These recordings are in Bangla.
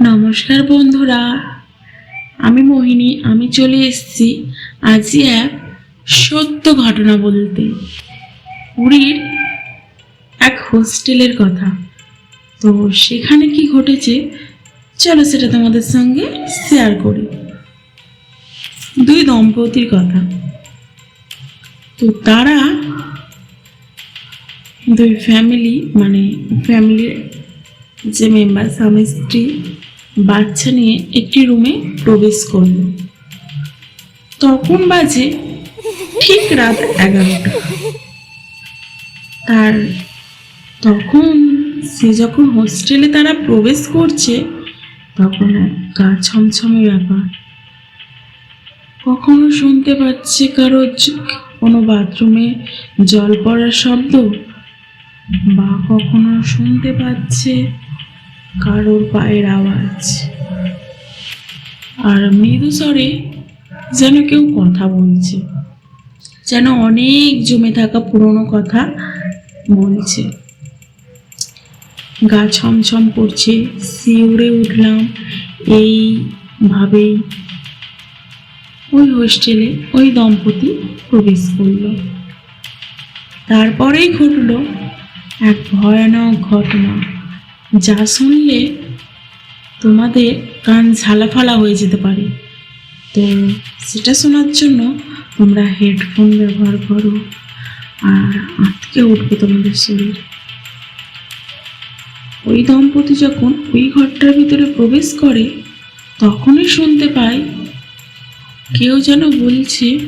নমস্কার বন্ধুরা, আমি মোহিনী, আমি চলে এসেছি আজই এক সত্য ঘটনা বলতে। পুরীর এক হোস্টেলের কথা। তো সেখানে কি ঘটেছে, চলো সেটা তোমাদের সঙ্গে শেয়ার করি। দুই দম্পতির কথা। তো তারা দুই ফ্যামিলি মানে ফ্যামিলির যে মেম্বার স্বামী স্ত্রী বাচ্চা নিয়ে একটি রুমে প্রবেশ করল। তখন বাজে ঠিক রাত এগারোটা। তার তখন সে যখন হোস্টেলে তারা প্রবেশ করছে, তখন গা ছমছমে ব্যাপার। কখনো শুনতে পাচ্ছে কারও কোনো বাথরুমে জল পড়ার শব্দ, বা কখনো শুনতে পাচ্ছে কারোর পায়ের আওয়াজ। আর মৃদু স্বরে যেন কেউ কথা বলছে, যেন অনেক জমে থাকা পুরনো কথা বলছে। গা ছমছম করছে, শিউরে উঠলাম এইভাবেই ওই হোস্টেলে ওই দম্পতি প্রবেশ করল। তারপরেই ঘটলো এক ভয়ানক ঘটনা। যা শুনলে তোমাদের কান ঝালাফালা হয়ে যেতে পারে। তো সেটা শোনার জন্য তোমরা হেডফোন ব্যবহার করো আর আটকে উঠবে তোমাদের শরীর। ওই দম্পতি যখন ওই ঘরটার ভিতরে প্রবেশ করে, তখনই শুনতে পায়, কেউ যেন বলছে,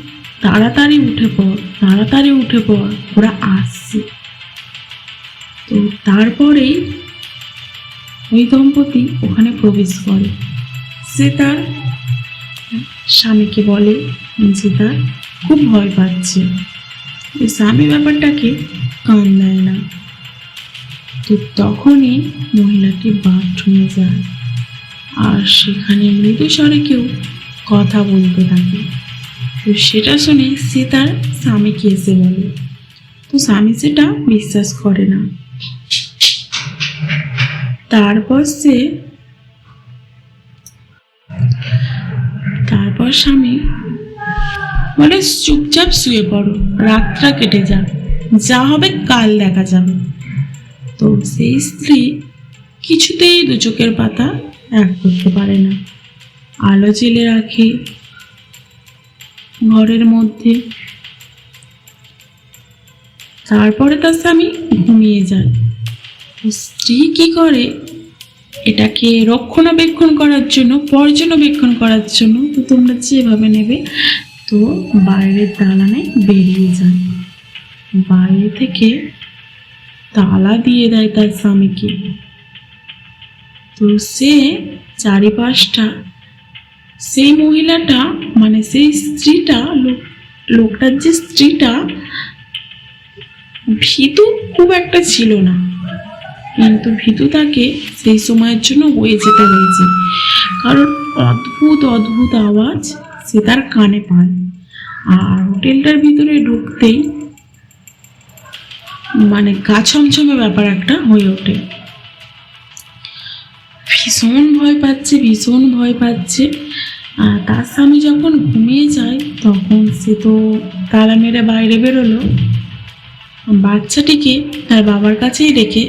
তাড়াতাড়ি উঠে পড়, তাড়াতাড়ি উঠে পড়, ওরা আসছে। তো তারপরেই ওই দম্পতি ওখানে প্রবেশ করে। সে তার স্বামীকে বলে যে তার খুব ভয় পাচ্ছে। স্বামী ব্যাপারটাকে কান দেয় না। তো তখনই মহিলাটি বাথরুমে যায়। আর সেখানে মৃদু স্বরে কেউ কথা বলতে থাকে। তো সেটা শুনে সে তার স্বামীকে এসে বলে, তো স্বামী সেটা বিশ্বাস করে না। তারপর সে, তারপর স্বামী বলে, চুপচাপ শুয়ে পড়ো, রাতটা কেটে যাক, যা হবে কাল দেখা যাবে। তো সেই স্ত্রী কিছুতেই দু চোখের পাতা এক করতে পারে না। আলো জেলে রাখে ঘরের মধ্যে। তারপরে তার স্বামী ঘুমিয়ে যায়। স্ত্রী কি করে? এটাকে রক্ষণাবেক্ষণ করার জন্য, পর্যবেক্ষণ করার জন্য তো তোমরা যেভাবে নেবে, তো বাইরের দালানে বেরিয়ে যায় বাইরে থেকে তালা দিয়ে দেয় তার স্বামীকে। তো সে চারিপাশটা, সেই মহিলাটা মানে সেই স্ত্রীটা, লোক, লোকটার যে স্ত্রীটা, ভীতু খুব একটা ছিল না। কিন্তু ভীতু তাকে সেই সময়ের জন্য বয়ে যেতে হয়েছে। কারণ অদ্ভুত অদ্ভুত আওয়াজ সে তার কানে পায়। আর হোটেলটার ভিতরে ঢুকতেই মানে গা ছমছমে ব্যাপার একটা হয়ে ওঠে। ভীষণ ভয় পাচ্ছে, ভীষণ ভয় পাচ্ছে। আর তার স্বামী যখন ঘুমিয়ে যায়, তখন সে তো তালা মেরে বাইরে বেরোলো। বাচ্চাটিকে তার বাবার কাছেই রেখে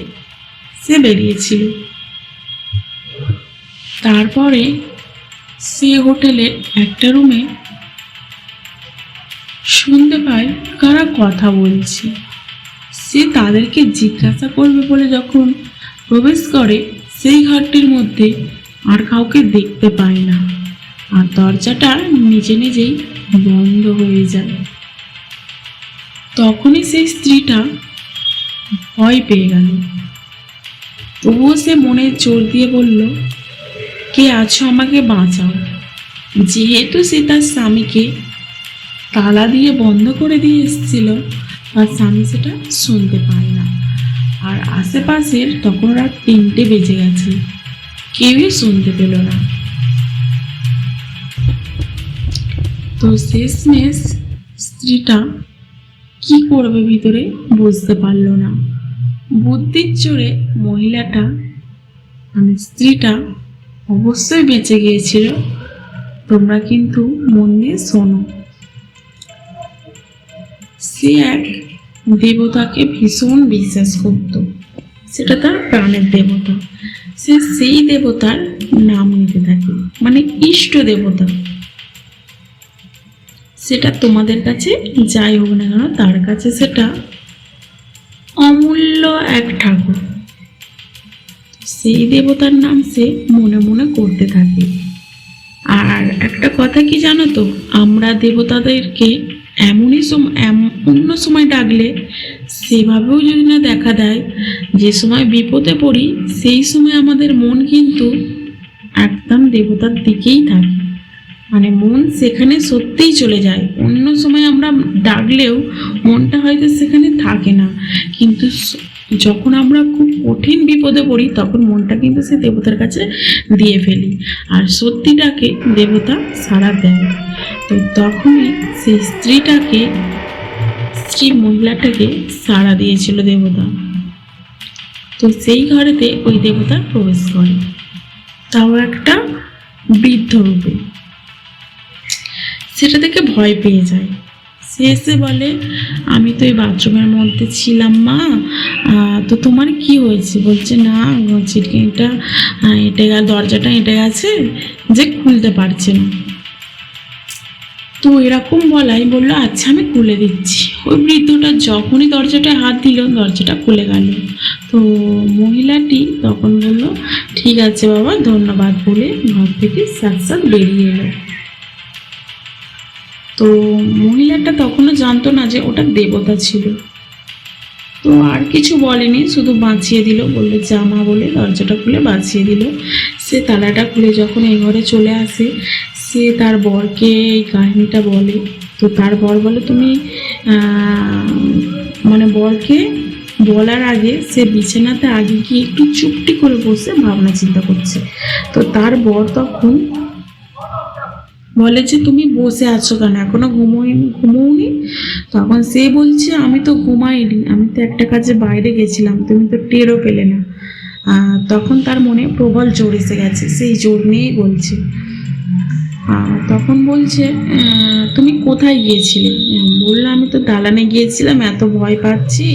সে বেরিয়েছিল তারপরে সে হোটেলের একটা রুমে শুনতে পায় কারা কথা বলছে। সে তাদেরকে জিজ্ঞাসা করবে বলে যখন প্রবেশ করে, সেই ঘরটির মধ্যে আর কাউকে দেখতে পায় না আর দরজাটা নিজে নিজেই বন্ধ হয়ে যায়। তখনই সেই স্ত্রীটা ভয় পেয়ে গেল। তবুও সে মনে জোর দিয়ে বলল, কে আছো আমাকে বাঁচাও। যেহেতু সে তার স্বামীকে তালা দিয়ে বন্ধ করে দিয়ে এসেছিল, তার স্বামী সেটা শুনতে পায় না। আর আশেপাশের তখন রাত তিনটে বেজে গেছে, কেউই শুনতে পেল না। তো শেষমেশ স্ত্রীটা কি করবে ভিতরে বুঝতে পারল না। বুদ্ধির জোরে মহিলাটা মানে স্ত্রীটা অবশ্যই বেঁচে গিয়েছিল। তোমরা কিন্তু মন দিয়ে শোনো। সে এক দেবতাকে ভীষণ বিশ্বাস করত। সেটা তার প্রাণের দেবতা। সে সেই দেবতার নাম নিতে থাকে মানে ইষ্ট দেবতা। সেটা তোমাদের কাছে যাই হোক না কেন, তার কাছে সেটা অমূল্য এক ঠাকুর। সেই দেবতার নাম সে মনে মনে করতে থাকে। আর একটা কথা কি জানো তো? আমরা দেবতাদেরকে এমনই অন্য সময় ডাকলে সেভাবেও যদি না দেখা দেয়, যে সময় বিপদে পড়ি, সেই সময় আমাদের মন কিন্তু একদম দেবতার দিকেই থাকে। মানে মন সেখানে সত্যিই চলে যায়। অন্য সময় আমরা ডাকলেও মনটা হয়তো সেখানে থাকে না। কিন্তু যখন আমরা খুব কঠিন বিপদে পড়ি, তখন মনটা কিন্তু সে দেবতার কাছে দিয়ে ফেলি। আর সত্যিটাকে দেবতা সাড়া দেয়। তো তখনই সেই স্ত্রীটাকে, স্ত্রী মহিলাটাকে সাড়া দিয়েছিল দেবতা। তো সেই ঘরেতে ওই দেবতা প্রবেশ করে। তাও একটা বৃদ্ধ রূপে। সেটা দেখে ভয় পেয়ে যায়। সে এসে বলে, আমি তো এই বাথরুমের মধ্যে ছিলাম, মা। তো তোমার কি হয়েছে? বলছে, না চিটকিনিটা এঁটে গেল দরজাটা এঁটে গেছে, যে খুলতে পারছে না। তো এরকম বলাই বলল আচ্ছা আমি খুলে দিচ্ছি। ওই বৃদ্ধটা যখনই দরজাটায় হাত দিল, দরজাটা খুলে গেল। তো মহিলাটি তখন বলল, ঠিক আছে বাবা, ধন্যবাদ বলে ঘর থেকে সাথ সাথ বেরিয়ে এলো। তো মহিলাটা তখনও জানতো না যে ওটা দেবতা ছিল। তো আর কিছু বলেনি, শুধু বাঁচিয়ে দিল, বলল জামা বলে, দরজাটা খুলে বাঁচিয়ে দিল। সে তালাটা খুলে যখন এই ঘরে চলে আসে, সে তার বরকে এই কাহিনিটা বলে। তো তার বর বলে, তুমি মানে বরকে বলার আগে সে বিছানাতে আগে গিয়ে একটু চুপটি করে বসে ভাবনা চিন্তা করছে। তো তার বর তখন বলে যে, তুমি বসে আছো কেন? এখনও ঘুমোই, ঘুমোওনি? তখন সে বলছে, আমি তো ঘুমাইনি, আমি তো একটা কাজে বাইরে গেছিলাম, তুমি তো টেরও পেলে না। তখন তার মনে প্রবল জোর এসে গেছে, সেই জোর নিয়েই বলছে। তখন বলছে তুমি কোথায় গিয়েছিলে? বলল আমি তো দালানে গিয়েছিলাম, এত ভয় পাচ্ছি।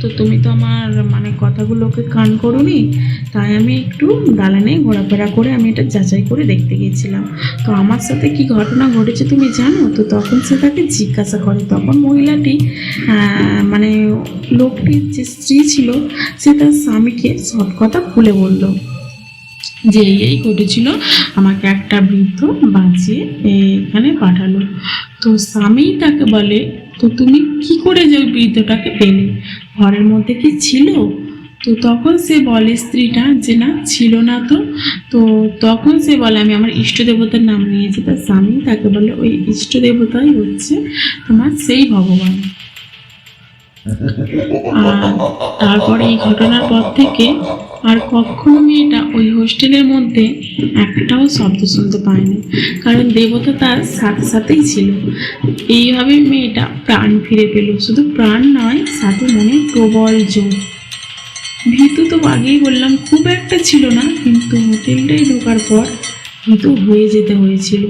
তো তুমি তো আমার মানে কথাগুলোকে কান করোনি। তাই আমি একটু দালানে ঘোরাফেরা করে আমি এটা যাচাই করে দেখতে গিয়েছিলাম। তো আমার সাথে কি ঘটনা ঘটেছে তুমি জানো? তো তখন সে তাকে জিজ্ঞাসা করে। তখন মহিলাটি মানে লোকটির যে স্ত্রী ছিল, সে তার স্বামীকে সব কথা খুলে বলল যে এই ঘটেছিল আমাকে একটা বৃদ্ধ বাঁচিয়ে এখানে পাঠালো। তো স্বামী তাকে বলে, তো তুমি কি করে যে ওই বৃদ্ধটাকে পেলে? ঘরের মধ্যে কি ছিল? তো তখন সে বলে, স্ত্রীটা যে না, ছিল না তো। তো তখন সে বলে, আমি আমার ইষ্ট দেবতার নাম নিয়েছি। তার স্বামী তাকে বলে, ওই ইষ্ট দেবতাই হচ্ছে তোমার সেই ভগবান। তারপরে এই ঘটনার পর থেকে আর কখনো মেয়েটা ওই হোস্টেলের মধ্যে একটাও শব্দ শুনতে পায়নি। কারণ দেবতা তার সাথে সাথেই ছিল। এইভাবে মেয়েটা প্রাণ ফিরে পেল। শুধু প্রাণ নয়, সাথে মনে প্রবল জোর। ভীতু তো আগেই বললাম, খুব একটা ছিল না, কিন্তু হোটেলটাই ঢোকার পর ভীতু হয়ে যেতে হয়েছিল।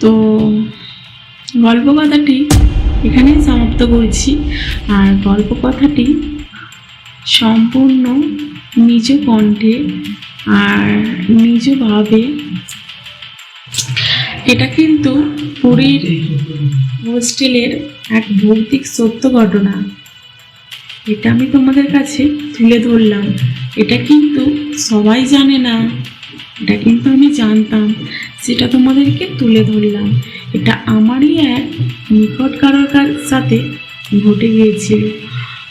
তো গল্প কথাটি এখানেই সমাপ্ত করছি। আর গল্প কথাটি সম্পূর্ণ নিজ কণ্ঠে আর নিজভাবে এটা কিন্তু পুরীর হোস্টেলের এক ভৌতিক সত্য ঘটনা। এটা আমি তোমাদের কাছে তুলে ধরলাম। এটা কিন্তু সবাই জানে না। এটা কিন্তু আমি জানতাম, সেটা তোমাদেরকে তুলে ধরলাম। এটা আমারই এক নিকট কারোর সাথে ঘটে গিয়েছিল।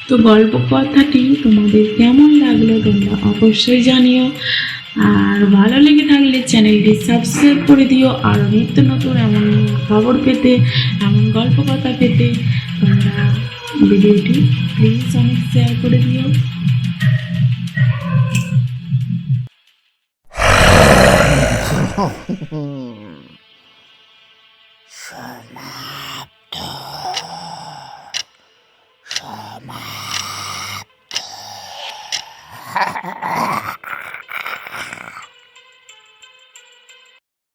তো গল্প কথাটি তোমাদের কেমন লাগল তোমরা অবশ্যই জানিও। আর ভালো লেগে থাকলে চ্যানেলটি সাবস্ক্রাইব করে দিও। আর নিত্য নতুন এমন খবর পেতে, এমন গল্প কথা পেতে তোমরা ভিডিওটি প্লিজ অনেক শেয়ার করে দিও। Şömaptı. Şömaptı.